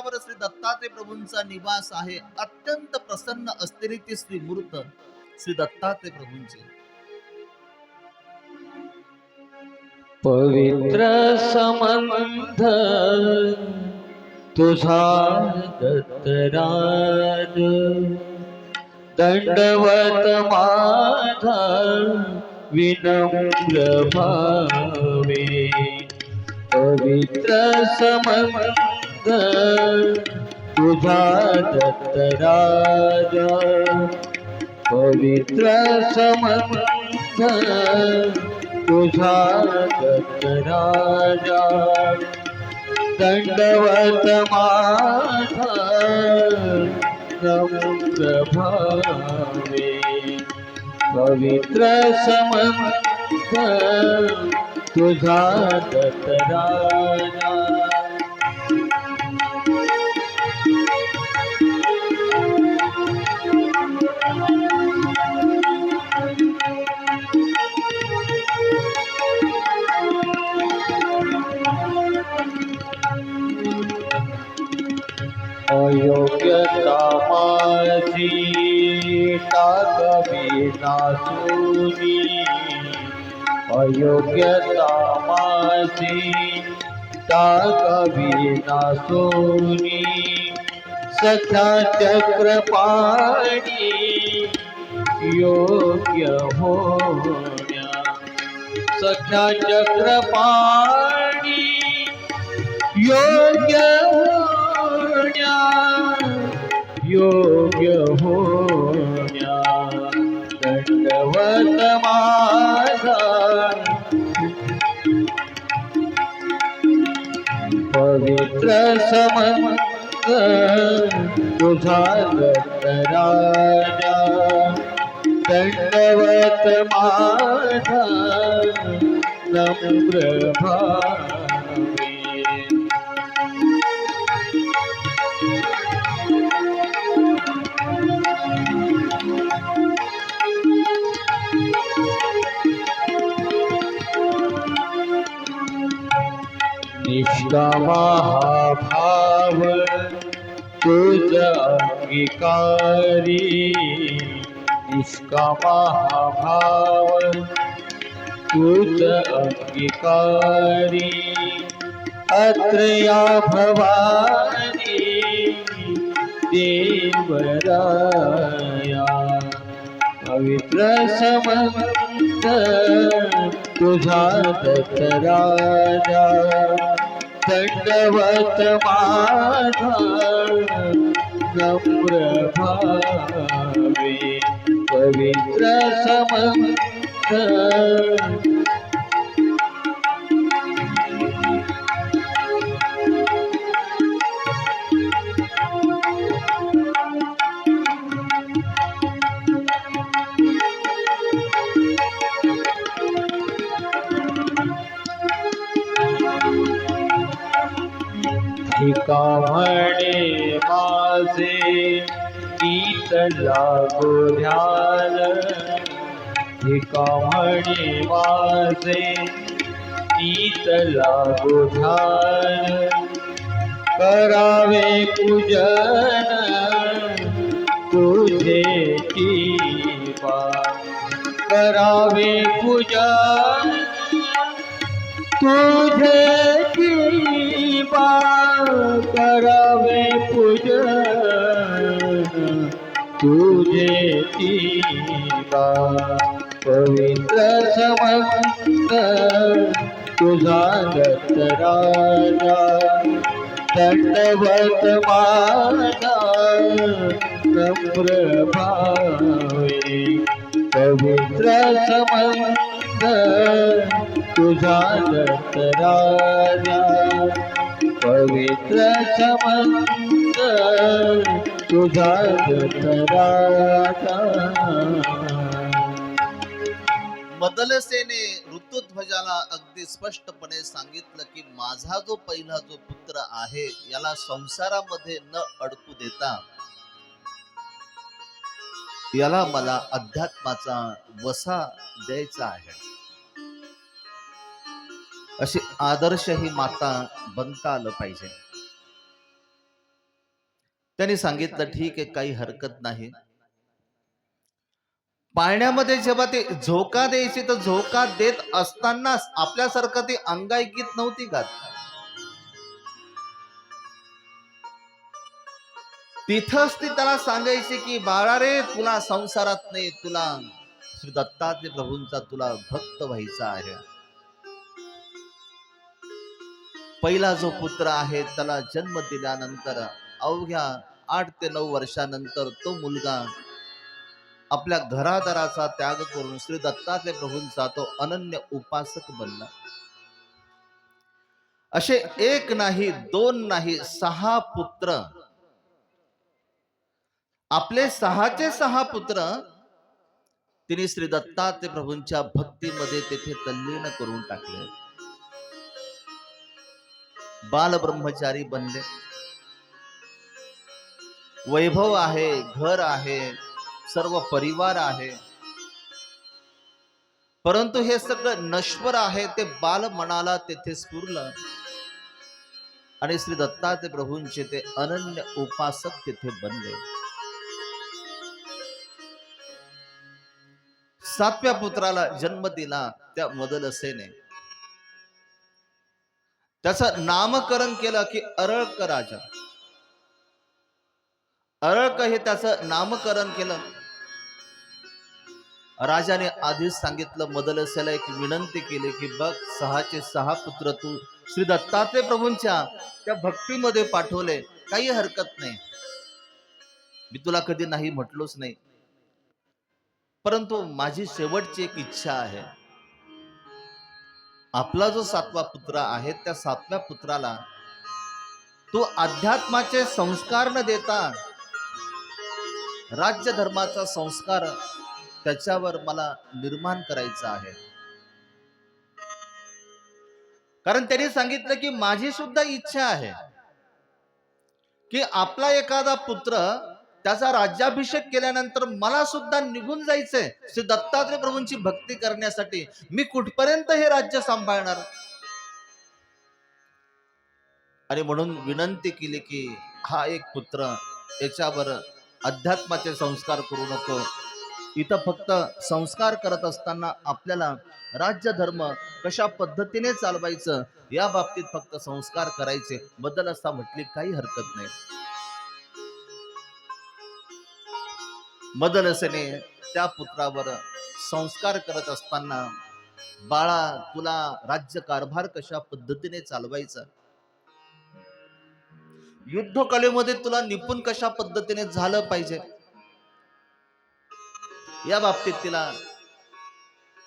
शिखरावर श्री दत्तात्रय प्रभूंचा निवास आहे. अत्यंत प्रसन्न असलेली ती श्री मूर्त श्री दत्तात्रय प्रभूंचे. पवित्र संबंध तुझा दत्तराज. दंडवत माझा विनम्र भावे. पवित्र संबंध तुझा दत्तराज पवित्र समंत तुझा दत्तराजा दंडवत माझा नम्र पवित्र समंत तुझा दत्तराजा। योग्यता सीता कभी ना सुनी अयोग्यता सीता कभी ना सुनी सखा चक्रपाणी योग्य होण्या चक्र पाणी योग्य हो योग्य होण्या. दंडवत माझा. पवित्र समंत तुझा राजा. दंडवत माझा. नम्र भा निष्कामाभाव तुझ अंगीकारी. निष्कामाभाव तुझ अंगीकारी. अत्र या भवानी देवराया. पवित्र समंत तुझा दत्तराजा. दंडवत माझा नम्र भावे पवित्र समंत. म्हणे माझे गीत लागो ध्यान. एका म्हणे माझे गीत लागो ध्यान. करावे पूजन तुझे टीपा करावे पूजन तुझे तुझे पवित्र समंत तुझा राजा. दंडवत माना नम्र भावे पवित्र समंत तुझा दत्तराजा पवित्र समंत तुझा मदलसेने ऋतुध्वजाला अगदी स्पष्टपणे सांगितलं की माझा जो पहिला जो पुत्र आहे याला संसारामध्ये न अडकू देता याला मला अध्यात्माचा वसा द्यायचा आहे. अशी आदर्श ही माता बनता आलं पाहिजे. त्यांनी सांगितलं ठीक आहे काही हरकत नाही. पाळण्यामध्ये जेव्हा ते झोका द्यायची तर झोका देत असतानाच आपल्यासारखं ती अंगाईकीत नव्हती का तिथंच ती त्याला सांगायची की बाळा रे तुला संसारात नाही तुला श्री दत्तात्रय प्रभूंचा तुला भक्त व्हायचा आहे. पहिला जो पुत्र आहे त्याला जन्म दिल्यानंतर अवघ्या आठ ते नऊ वर्षानंतर तो मुलगा आपल्या घरादाराचा त्याग करून श्री दत्तात्रय प्रभूंचा तो अनन्य उपासक बनला. असे एक नाही दोन नाही सहा पुत्र. आपले सहाचे सहा पुत्र तिने श्री दत्तात्रय प्रभूंच्या भक्तीमध्ये तेथे तल्लीन करून टाकले. बाल ब्रह्मचारी बनले. वैभव आहे घर आहे सर्व परिवार आहे. परंतु हे सगळं नश्वर आहे ते बाल मनाला तेथे स्फुरलं. आणि श्री दत्तात्रय प्रभूंचे ते अनन्य उपासक तिथे बनले. सातव्या पुत्राला जन्म दिला त्या मदलसेने त्याचं नामकरण केलं की अरळक राजा. अरळक हे त्याचं नामकरण केलं. राजाने आधीच सांगितलं मदलसेला एक विनंती केली की बघ सहाचे सहा पुत्र तू श्री दत्तात्रय प्रभूंच्या त्या भक्तीमध्ये पाठवले काही हरकत नाही. मी तुला कधी नाही म्हटलोच नाही. परंतु माझी शेवटची एक इच्छा आहे. आपला जो सातवा पुत्र आहे त्या सातव्या पुत्राला तो अध्यात्माचे संस्कार न देता राज्य धर्माचा संस्कार त्याच्यावर मला निर्माण करायचा आहे. कारण त्यांनी सांगितलं की माझी सुद्धा इच्छा आहे की आपला एखादा पुत्र त्याचा राज्याभिषेक केल्यानंतर मला सुद्धा निघून जायचंय. श्री दत्तात्रय प्रभूंची भक्ती करण्यासाठी मी कुठपर्यंत हे राज्य सांभाळणार? आणि म्हणून विनंती केली की हा एक पुत्र याच्यावर अध्यात्माचे संस्कार करू नको. इथं फक्त संस्कार करत असताना आपल्याला राज्य धर्म कशा पद्धतीने चालवायचं या बाबतीत फक्त संस्कार करायचे. बदल असता म्हटली काही हरकत नाही. मदलसेने त्या पुत्रावर संस्कार करत असताना बाळा तुला राज्य कारभार कशा पद्धतीने चालवायचा? युद्ध कलेमध्ये तुला निपुण कशा पद्धतीने झालं पाहिजे? या बाबतीत तिला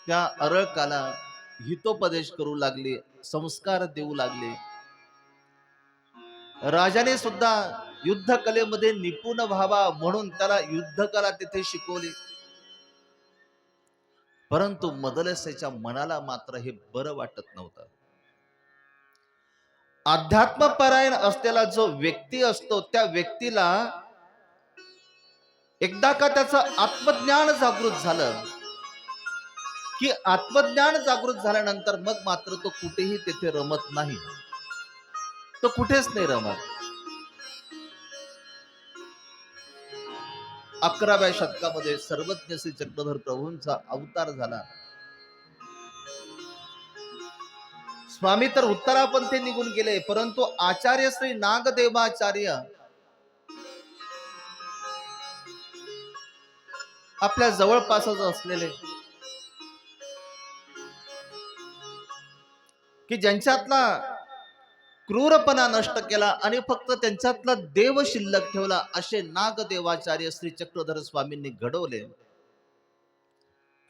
त्या अरळकाला हितोपदेश करू लागले संस्कार देऊ लागले. राजाने सुद्धा युद्ध कलेमध्ये निपुण व्हावा म्हणून त्याला युद्ध कला तिथे शिकवली. परंतु मदलसेच्या मनाला मात्र हे बरं वाटत नव्हतं. अध्यात्मपरायण असलेला जो व्यक्ती असतो त्या व्यक्तीला एकदा का त्याचं आत्मज्ञान जागृत झालं की आत्मज्ञान जागृत झाल्यानंतर मग मात्र तो कुठेही तेथे रमत नाही. तो कुठेच नाही रमत. अकराव्या शतकामध्ये सर्वज्ञ श्री चक्रधर प्रभूंचा अवतार झाला. स्वामी तर उत्तरापंथी निघून गेले परंतु आचार्य श्री नागदेवाचार्य आपल्या जवळपासच असलेले. की ज्यांच्यातला क्रूरपणा नष्ट केला आणि फक्त त्यांच्यातला देव शिल्लक ठेवला असे नागदेवाचार्य श्री चक्रधर स्वामींनी घडवले.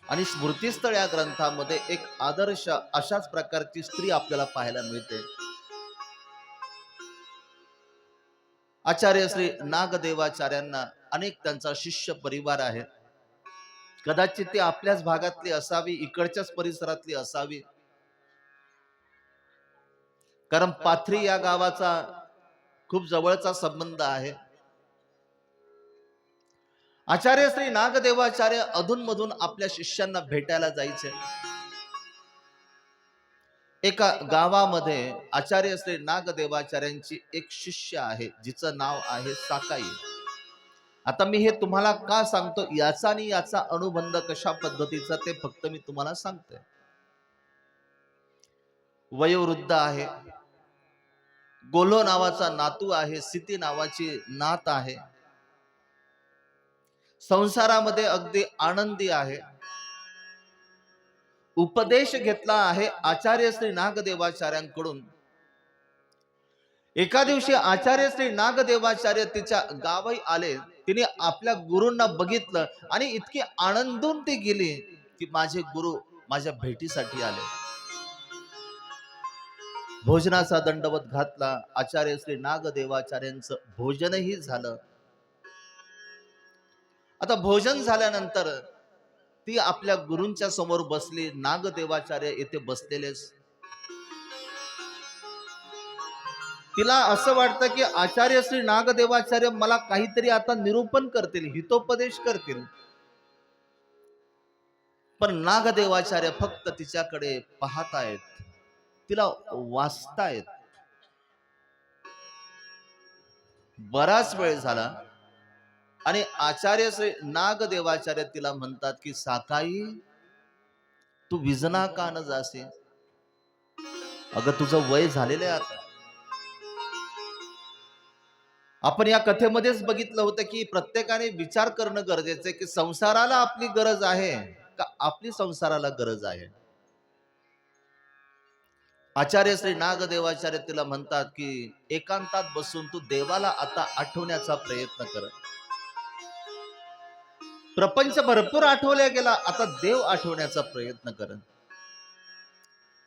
आणि स्मृतीस्थळ या ग्रंथामध्ये एक आदर्श अशाच प्रकारची स्त्री आपल्याला पाहायला मिळते. आचार्य श्री नागदेवाचार्यांना अनेक त्यांचा शिष्य परिवार आहे. कदाचित ती आपल्याच भागातली असावी इकडच्याच परिसरातली असावी. कारण पाथरी या गावाचा खूप जवळचा संबंध आहे. आचार्य श्री नागदेवाचार्य अधूनमधून आपल्या शिष्यांना भेटायला जायचे. एका गावामध्ये आचार्य श्री नागदेवाचार्यांची एक शिष्य आहे जिचं नाव आहे साकाई. आता मी हे तुम्हाला का सांगतो? याचा आणि याचा अनुबंध कशा पद्धतीचा ते फक्त मी तुम्हाला सांगतोय. वयोवृद्ध आहे. गोलो नावाचा नातू आहे सिती नावाची नात आहे. संसारामध्ये अगदी आनंदी आहे. उपदेश घेतला आहे आचार्य श्री नागदेवाचार्यांकडून. एका दिवशी आचार्य श्री नागदेवाचार्य तिच्या गावी आले. तिने आपल्या गुरूंना बघितलं आणि इतकी आनंदून ती गेली की माझे गुरु माझ्या भेटीसाठी आले. भोजनाचा दंडवत घातला. आचार्य श्री नागदेवाचार्यांचं भोजनही झालं. आता भोजन झाल्यानंतर ती आपल्या गुरूंच्या समोर बसली नागदेवाचार्य येथे बसलेलेच. तिला असं वाटतं की आचार्य श्री नागदेवाचार्य मला काहीतरी आता निरूपण करतील हितोपदेश करतील. पण नागदेवाचार्य फक्त तिच्याकडे पाहतायत. तिला वाचतायत. बराच वेळ झाला. आणि आचार्य श्री नागदेवाचार्य तिला म्हणतात की साकाई तू विजना का न जासे. अगं तुझं वय झालेलं आहे आता. आपण या कथेमध्येच बघितलं होतं की प्रत्येकाने विचार करणं गरजेचं आहे की संसाराला आपली गरज आहे का आपली संसाराला गरज आहे? आचार्य श्री नागदेवाचार्य तिला म्हणतात की एकांतात बसून तू देवाला आता आठवण्याचा प्रयत्न कर. प्रपंच भरपूर आठवल्या गेला. आता देव आठवण्याचा प्रयत्न कर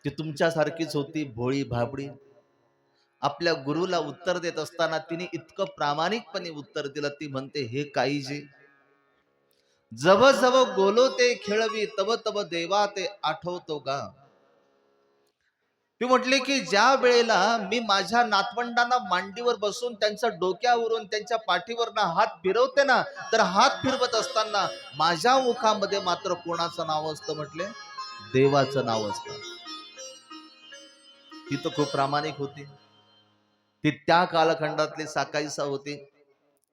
ती तुमच्यासारखीच होती भोळी भाबडी. आपल्या गुरुला उत्तर देत असताना तिने इतकं प्रामाणिकपणे उत्तर दिलं ती म्हणते हे काहीजी जव जव गोलो ते खेळवी तव तव देवा ते आठवतो का ती म्हटली की ज्या वेळेला मी माझ्या नातवंडांना मांडीवर बसून त्यांच्या डोक्यावरून त्यांच्या पाठीवर हात फिरवते ना तर हात फिरवत असताना माझ्या मुखामध्ये मात्र कोणाचं नाव असतं म्हटले? देवाचं नाव असतं. ती तर खूप प्रामाणिक होती. ती त्या कालखंडातली साकाईसा होती.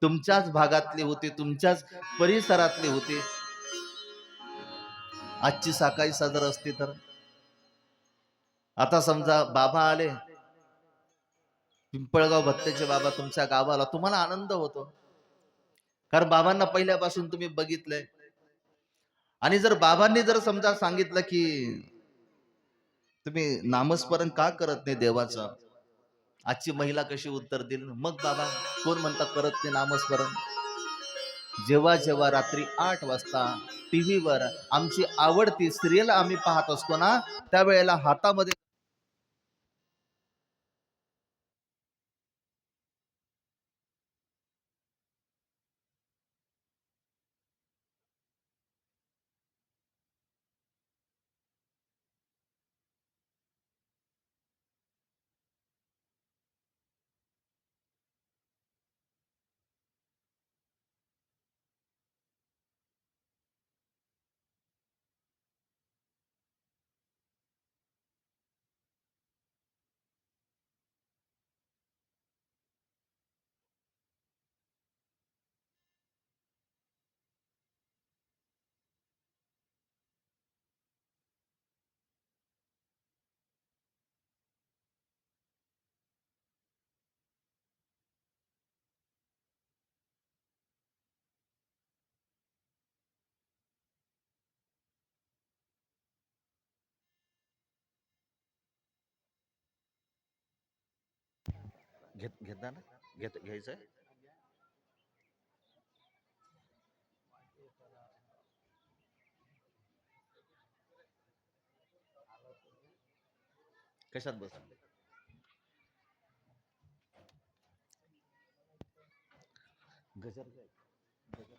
तुमच्याच भागातली होती तुमच्याच परिसरातली होती. आजची साकाईसा जर असती तर? आता समजा बाबा आले. पिंपळगाव भत्तेचे बाबा तुमच्या गावाला तुम्हाला आनंद होतो. कारण बाबांना पहिल्यापासून तुम्ही बघितलंय. आणि जर बाबांनी जर समजा सांगितलं की तुम्ही नामस्मरण का करत नाही देवाचं? आजची महिला कशी उत्तर देईल? मग बाबा कोण म्हणता करत नाही नामस्मरण? जेव्हा जेव्हा रात्री आठ वाजता टीव्हीवर आमची आवडती सिरियल आम्ही पाहत असतो ना त्यावेळेला हातामध्ये घेत घेता ना? घेत आहे? कशात बस गजर गजर.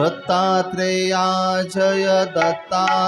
दत्तात्रेया जय दत्ता